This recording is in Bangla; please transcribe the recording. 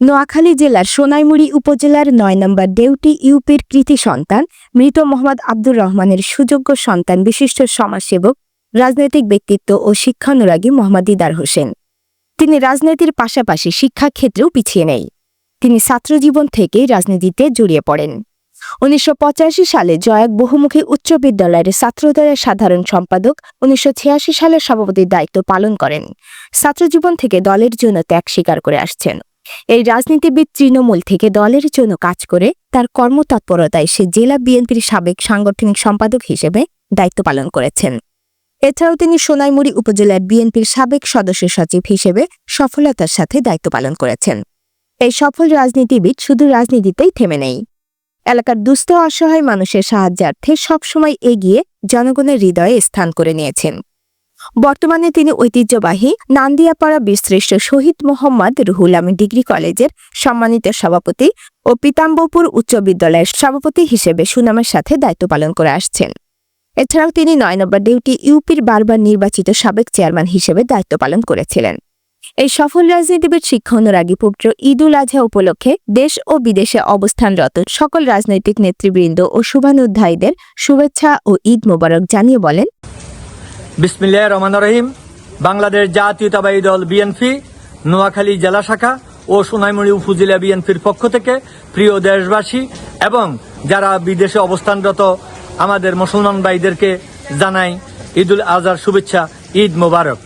নোয়াখালী জেলার সোনাইমুড়ি উপজেলার নয় নম্বর ডেউটি ইউপির কৃতি সন্তান, মৃত মোহাম্মদ আব্দুর রহমানের সুযোগ্য সন্তান বিশিষ্ট সমাজসেবক, রাজনৈতিক ব্যক্তিত্ব ও শিক্ষানুরাগী মোহাম্মদ দিদার হোসেন। তিনি রাজনীতির পাশাপাশি শিক্ষাক্ষেত্রেও পিছিয়ে নেই। তিনি ছাত্রজীবন থেকেই রাজনীতিতে জড়িয়ে পড়েন। উনিশশো পঁচাশি সালে জয়াক বহুমুখী উচ্চ বিদ্যালয়ের ছাত্রদলের সাধারণ সম্পাদক উনিশশো সালে সভাপতির দায়িত্ব পালন করেন। ছাত্রজীবন থেকে দলের জন্য ত্যাগ স্বীকার করে আসছেন। এই রাজনীতিবিদ তৃণমূল থেকে দলের জন্য কাজ করে তার কর্মতৎপরতায় সে জেলা বিএনপির সাবেক সাংগঠনিক সম্পাদক হিসেবে দায়িত্ব পালন করেছেন। এছাড়াও তিনি সোনাইমুড়ি উপজেলার বিএনপির সাবেক সদস্য সচিব হিসেবে সফলতার সাথে দায়িত্ব পালন করেছেন। এই সফল রাজনীতিবিদ শুধু রাজনীতিতেই থেমে নেই। এলাকার দুস্থ অসহায় মানুষের সাহায্যার্থে সবসময় এগিয়ে জনগণের হৃদয়ে স্থান করে নিয়েছেন। বর্তমানে তিনি ঐতিহ্যবাহী নান্দিয়াপাড়া বীরশ্রেষ্ঠ শহীদ মোহাম্মদ রুহুল আমিন ডিগ্রি কলেজের সম্মানিত সভাপতি ও পিতাম্বপুর উচ্চ বিদ্যালয়ের সভাপতি হিসেবে সুনামের সাথে দায়িত্ব পালন করে আসছেন। এছাড়াও তিনি নয় নম্বর ডিউটি ইউপির বারবার নির্বাচিত সাবেক চেয়ারম্যান হিসেবে দায়িত্ব পালন করেছিলেন। এই সফল রাজনীতিবিদ শিক্ষা অনুরাগী পবিত্র ঈদুল আজহা উপলক্ষে দেশ ও বিদেশে অবস্থানরত সকল রাজনৈতিক নেতৃবৃন্দ ও শুভানুধ্যায়ীদের শুভেচ্ছা ও ঈদ মোবারক জানিয়ে বলেন বিসমিল্লাহ রহমান রহিম। বাংলাদেশ জাতীয়তাবাহী দল বিএনপি, নোয়াখালী জেলা শাখা ও সোনাইমুড়ি উপজেলা বিএনপির পক্ষ থেকে প্রিয় দেশবাসী এবং যারা বিদেশে অবস্থানরত আমাদের মুসলমান ভাইদেরকে জানাই ঈদুল আজহার শুভেচ্ছা, ঈদ মোবারক।